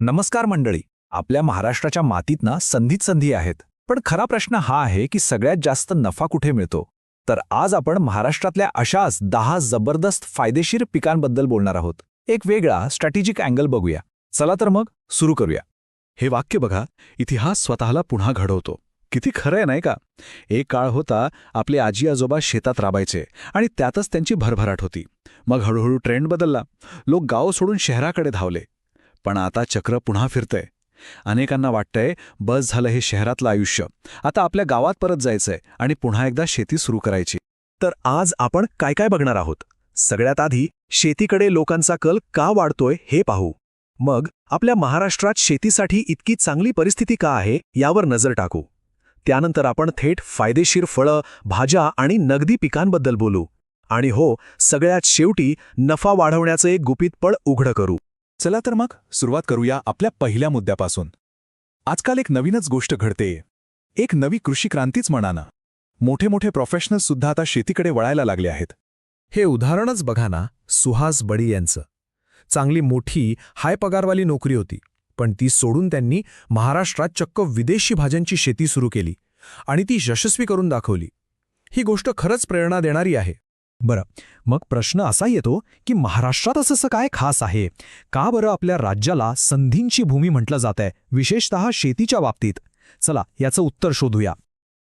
नमस्कार मंडळी आपल्या महाराष्ट्राच्या मातीत ना संधीत संधी आहेत. पण खरा प्रश्न हा आहे की सगळ्यात जास्त नफा कुठे मिळतो? तर आज आपण महाराष्ट्रातल्या अशाच दहा जबरदस्त फायदेशीर पिकांबद्दल बोलणार आहोत. एक वेगळा स्ट्रॅटेजिक अँगल बघूया. चला तर मग सुरू करूया. हे वाक्य बघा इतिहास स्वतःला पुन्हा घडवतो. किती खरं आहे नाही का? एक काळ होता आपले आजी आजोबा शेतात राबायचे आणि त्यातच त्यांची भरभराट होती. मग हळूहळू ट्रेंड बदलला. लोक गाव सोडून शहराकडे धावले. पण आता चक्र पुन्हा फिरतंय. अनेकांना वाटतंय बस झालं हे शहरातलं आयुष्य. आता आपल्या गावात परत जायचंय आणि पुन्हा एकदा शेती सुरू करायची. तर आज आपण काय काय बघणार आहोत? सगळ्यात आधी शेतीकडे लोकांचा कल का वाढतोय हे पाहू. मग आपल्या महाराष्ट्रात शेतीसाठी इतकी चांगली परिस्थिती का आहे यावर नजर टाकू. त्यानंतर आपण थेट फायदेशीर फळं भाज्या आणि नगदी पिकांबद्दल बोलू. आणि हो सगळ्यात शेवटी नफा वाढवण्याचं एक गुपित पळ उघडं करू. चला तर मग सुरुवात करूया आपल्या पहिल्या मुद्द्यापासून. आजकाल एक नवीनच गोष्ट घडते एक नवी कृषी क्रांतीच म्हणा ना मोठे मोठे प्रोफेशनल्स सुद्धा आता शेतीकडे वळायला लागले आहेत. हे उदाहरणच बघा ना सुहास बडी यांचं. चांगली मोठी हाय पगारवाली नोकरी होती पण ती सोडून त्यांनी महाराष्ट्रात चक्क विदेशी भाज्यांची शेती सुरू केली आणि ती यशस्वी करून दाखवली. ही गोष्ट खरंच प्रेरणा देणारी आहे. बरं मग प्रश्न असा येतो की महाराष्ट्रात असं काय खास आहे? का बरं आपल्या राज्याला संधींची भूमी म्हटलं जातंय विशेषतः शेतीच्या बाबतीत? चला याचं उत्तर शोधूया.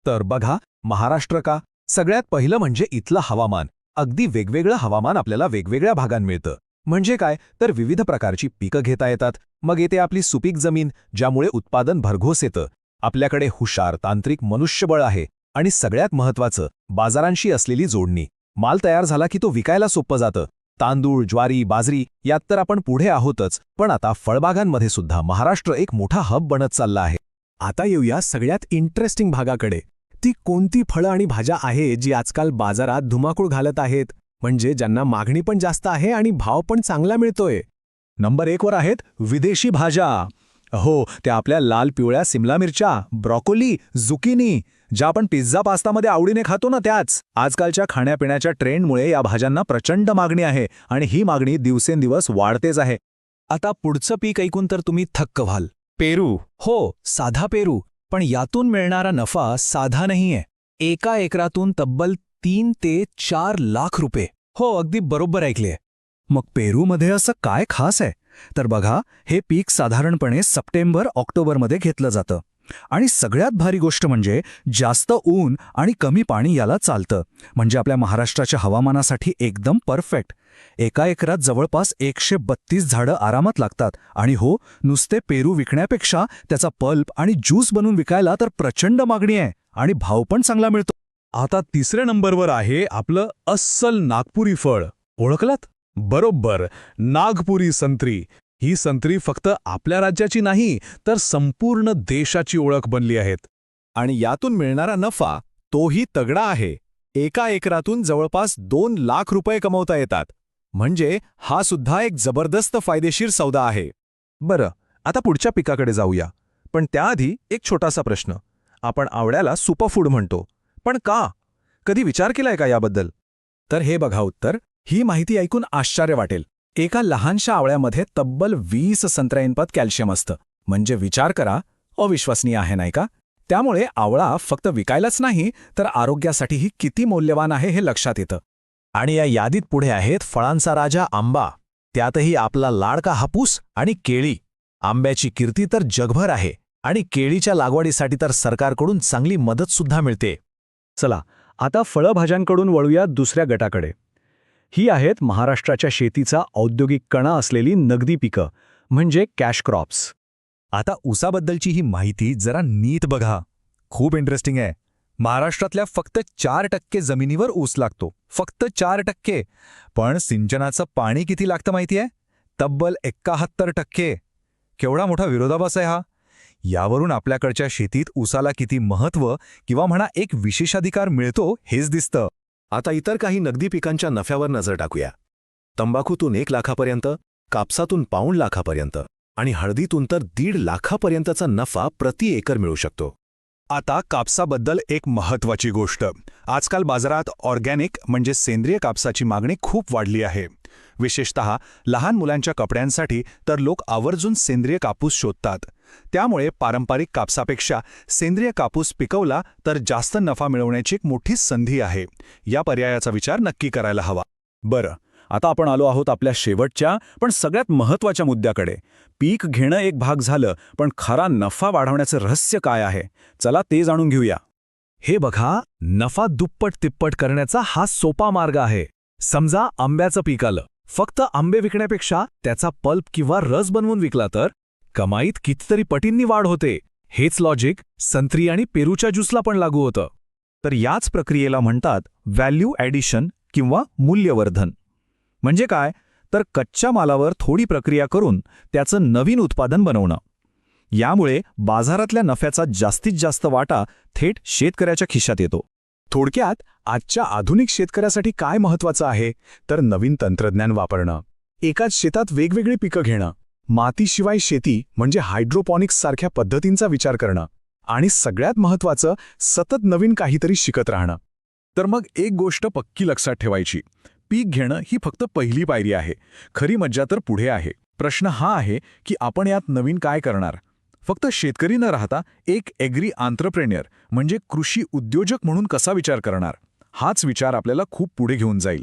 तर बघा महाराष्ट्र का? सगळ्यात पहिलं म्हणजे इथलं हवामान. अगदी वेगवेगळं हवामान आपल्याला वेगवेगळ्या भागांत मिळतं. म्हणजे काय? तर विविध प्रकारची पिकं घेता येतात. मग येते आपली सुपीक जमीन ज्यामुळे उत्पादन भरघोस येतं. आपल्याकडे हुशार तांत्रिक मनुष्यबळ आहे. आणि सगळ्यात महत्वाचं बाजारांशी असलेली जोडणी. माल तयार झाला की तो विकायला सोपं जातं. तांदूळ ज्वारी बाजरी यात तर आपण पुढे आहोतच पण आता फळबागांमध्ये सुद्धा महाराष्ट्र एक मोठा हब बनत चालला आहे. आता येऊया सगळ्यात इंटरेस्टिंग भागाकडे. ती कोणती फळं आणि भाज्या आहे जी आजकाल बाजारात धुमाकूळ घालत आहेत? म्हणजे ज्यांना मागणी पण जास्त आहे आणि भाव पण चांगला मिळतोय. नंबर एकवर आहेत विदेशी भाज्या. हो त्या आपल्या लाल पिवळ्या सिमला मिरच्या ब्रॉकोली झुकिनी ज्या आपण पिझ्झा पास्तामध्ये आवडीने खातो ना त्याच. आजकालच्या खाण्यापिण्याच्या ट्रेंडमुळे या भाज्यांना प्रचंड मागणी आहे आणि ही मागणी दिवसेंदिवस वाढतेच आहे. आता पुढचं पीक ऐकून तर तुम्ही थक्क व्हाल. पेरू. हो साधा पेरू. पण यातून मिळणारा नफा साधा नाहीये. एका एकरातून तब्बल तीन ते चार लाख रुपये. हो अगदी बरोबर ऐकले मग पेरूमध्ये असं काय खास आहे? तर बघा हे पीक साधारणपणे सप्टेंबर ऑक्टोबरमध्ये घेतलं जातं. आणि सगळ्यात भारी गोष्ट म्हणजे जास्त ऊन आणि कमी पाणी याला चालतं. म्हणजे आपल्या महाराष्ट्राच्या हवामानासाठी एकदम परफेक्ट. एका एकरात जवळपास एकशे बत्तीस झाडं आरामात लागतात. आणि हो नुसते पेरू विकण्यापेक्षा त्याचा पल्प आणि ज्यूस बनवून विकायला तर प्रचंड मागणी आहे. आणि भाव पण चांगला मिळतो. आता तिसऱ्या नंबरवर आहे आपलं अस्सल नागपुरी फळ. ओळखलात? बरोबर नागपुरी संत्री. ही संत्री फक्त आपल्या राज्याची नाही तर संपूर्ण देशाची ओळख बनली आहेत. आणि यातून मिळणारा नफा तोही तगडा आहे. एका एकरातून जवळपास दोन लाख रुपये कमवता येतात. म्हणजे हा सुद्धा एक जबरदस्त फायदेशीर सौदा आहे. बरं आता पुढच्या पिकाकडे जाऊया. पण त्याआधी एक छोटासा प्रश्न. आपण आवड्याला सुपरफूड म्हणतो. पण का? कधी विचार केलाय का याबद्दल? तर हे बघा उत्तर. ही माहिती ऐकून आश्चर्य वाटेल. एका लहानशा आवळ्यामध्ये तब्बल वीस संत्र्यांपत कॅल्शियम असतं. म्हणजे विचार करा अविश्वसनीय आहे नाही का? त्यामुळे आवळा फक्त विकायलाच नाही तर आरोग्यासाठीही किती मौल्यवान आहे हे लक्षात येतं. आणि या यादीत पुढे आहेत फळांचा राजा आंबा. त्यातही आपला लाडका हापूस आणि केळी. आंब्याची कीर्ती तर जगभर आहे आणि केळीच्या लागवडीसाठी तर सरकारकडून चांगली मदतसुद्धा मिळते. चला आता फळभाज्यांकडून वळूया दुसऱ्या गटाकडे. ही आहेत महाराष्ट्राच्या शेतीचा औद्योगिक कणा असलेली नगदी पिकं म्हणजे कॅश क्रॉप्स आता ऊसाबद्दलची ही माहिती जरा नीट बघा. खूप इंटरेस्टिंग आहे. महाराष्ट्रातल्या फक्त चार टक्के जमिनीवर ऊस लागतो. फक्त चार टक्के. पण सिंचनाचं पाणी किती लागतं माहिती आहे? तब्बल एक्काहत्तर टक्के. केवढा मोठा विरोधाभास आहे हा. यावरून आपल्याकडच्या शेतीत ऊसाला किती महत्त्व किंवा म्हणा एक विशेषाधिकार मिळतो हेच दिसतं. आता इतर काही नगदी पिकांच्या नफ्यावर नजर टाकूया. तंबाखूतून एक लाखापर्यंत कापसातून पाऊण लाखापर्यंत आणि हळदीतून तर दीड लाखापर्यंतचा नफा प्रति एकर मिळू शकतो. आता कापसाबद्दल एक महत्वाची गोष्ट. आजकाल बाजारात ऑर्गॅनिक म्हणजे सेंद्रिय कापसाची मागणी खूप वाढली आहे. विशेषत लहान मुलांच्या कपड्यांसाठी तर लोक आवर्जून सेंद्रिय कापूस शोधतात. त्यामुळे पारंपरिक कापसापेक्षा सेंद्रिय कापूस पिकवला तर जास्त नफा मिळवण्याची एक मोठी संधी आहे. या पर्यायाचा विचार नक्की करायला हवा. बरं आता आपण आलो आहोत आपल्या शेवटच्या पण सगळ्यात महत्त्वाच्या मुद्द्याकडे. पीक घेणं एक भाग झालं पण खरा नफा वाढवण्याचं रहस्य काय आहे? चला ते जाणून घेऊया. हे बघा नफा दुप्पट तिप्पट करण्याचा हा सोपा मार्ग आहे. समजा आंब्याचं पीक आलं. फक्त आंबे विकण्यापेक्षा त्याचा पल्प किंवा रस बनवून विकला तर? कमाईत कितीतरी पटींनी वाढ होते. हेच लॉजिक संत्री आणि पेरूच्या ज्यूसला पण लागू होतं. तर याच प्रक्रियेला म्हणतात व्हॅल्यू ॲडिशन किंवा मूल्यवर्धन. म्हणजे काय? तर कच्च्या मालावर थोडी प्रक्रिया करून त्याचं नवीन उत्पादन बनवणं. यामुळे बाजारातल्या नफ्याचा जास्तीत जास्त वाटा थेट शेतकऱ्याच्या खिशात येतो. थोडक्यात आजच्या आधुनिक शेतकऱ्यासाठी काय महत्वाचं आहे? तर नवीन तंत्रज्ञान वापरणं. एकाच शेतात वेगवेगळी पिकं घेणं. मातीशिवाय शेती म्हणजे हायड्रोपॉनिक्स सारख्या पद्धतींचा विचार करणं आणि सगळ्यात महत्वाचं सतत नवीन काहीतरी शिकत राहणं. तर मग एक गोष्ट पक्की लक्षात ठेवायची. पीक घेणं ही फक्त पहिली पायरी आहे. खरी मज्जा तर पुढे आहे. प्रश्न हा आहे की आपण यात नवीन काय करणार? फक्त शेतकरी न राहता एक एग्री आंत्रप्रेन्यर म्हणजे कृषी उद्योजक म्हणून कसा विचार करणार? हाच विचार आपल्याला खूप पुढे घेऊन जाईल.